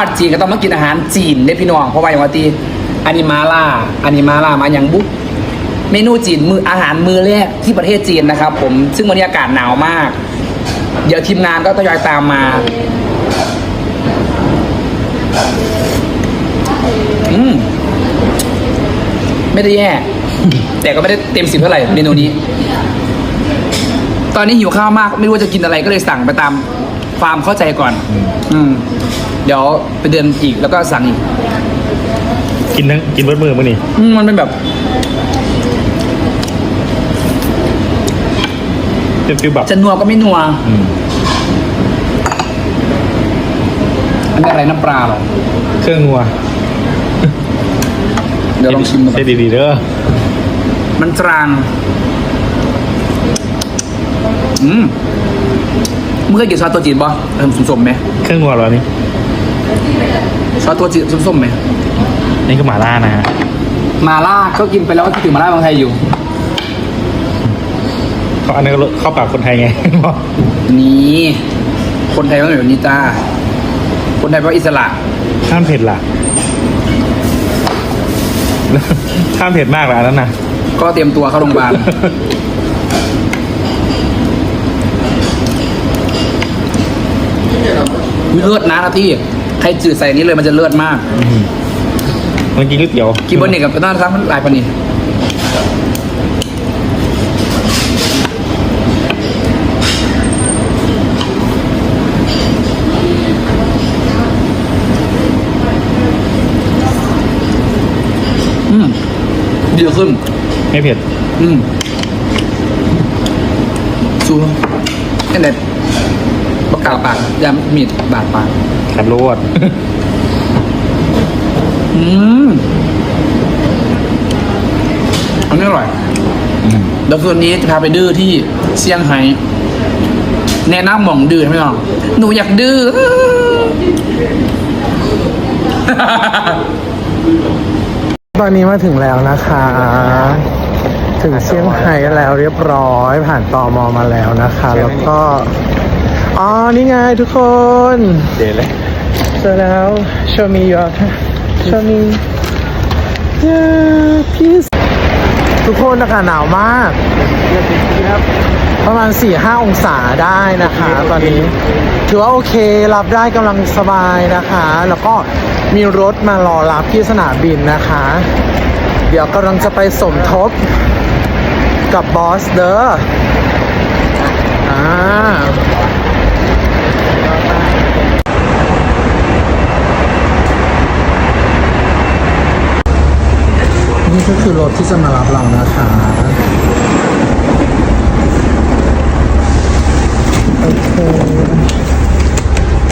อดจีนก็ต้องมากินอาหารจีนได้พี่น้อง เพราะว่าอย่างว่าตีอันนี้มาล่า อันนี้มาล่ามาอย่างบุ๊กเมนูจีนมืออาหารมือแรกที่ประเทศจีนนะครับ ผมซึ่งวันนี้อากาศหนาวมาก เดี๋ยวทีมงานก็ทยอยตามมาอืมไม่ได้แย่ แต่ก็ไม่ได้เต็มสิบเท่าไหร่เมนูนี้ ตอนนี้หิวข้าวมาก ไม่รู้ว่าจะกินอะไรก็เลยสั่งไปตามความเข้าใจก่อน อืม เดี๋ยวไปเดินอีกแล้วก็สั่งอีกกินทั้งกินเบิดมือมื้อนี่อืมมันเป็นแบบเป็นฟิลแบบจะนัวก็ไม่นัวอืมอันนี้อะไรน้ำปลาเหรอเครื่องงัวเดี๋ยวลองชิมดูก่อใช่นดีๆเด้อมันจราง อืมมึงเคยกินซอสตัวจีนป่ะเออส้มๆไหมเครื่องงัวเหรอนี่ ซอสตัวจีนส้มๆไหมนี่คือหมาล่านะฮะมาล่าก็กินไปแล้วก็คิดถึงมาล่าเมืองไทยอยู่เขาอันนี้ก็เข้าปากคนไทยไง นี่คนไทยต้องแบบนี้จ้าคนไทยเพราะอิสระข้ามเผ็ดล่ะ ข้ามเผ็ดมากเลยอันนั้นนะก็เตรียมตัวเข้าโรงพยาบาลเลือดนะนะที่ ใครจืดใส่นี้เลยมันจะเลือดมาก มันกินก๋วยเตี๋ยวกินบนเนี่ยกับหน้าซ้ำมันหลายปานนี้อืมดีขึ้น ไม่เผ็ดอืมซูแค่ไหน ประกาศปากยามมีดบาดปากขัดโลดอืมอันนี้อร่อยแล้วคืนนี้จะพาไปดื้อที่เซี่ยงไฮ้แนะนำหม่องดื้อใช่ไหมน้องหนูอยากดื้อตอนนี้มาถึงแล้วนะคะ ถึงเซี่ยงไฮ้แล้วเรียบร้อย ผ่านตอมอมาแล้วนะคะ แล้วก็ อ๋อ นี่ไงทุกคนเจเลยเจอแล้ว show me your show me yeah please ทุกคนอากาศหนาวมากประมาณ 4-5 องศาได้นะคะ ตอนนี้ ถือว่าโอเครับได้กำลังสบายนะคะ แล้วก็มีรถมารอรับที่สนามบินนะคะ เดี๋ยวกำลังจะไปสมทบกับบอสเด้ออ่า ก็คือรถที่จะมารับเรานะคะโอเค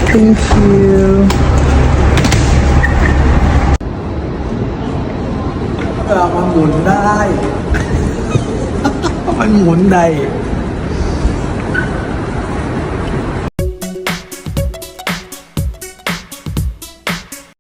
thank you เออมันหมุนได้ มันหมุนได้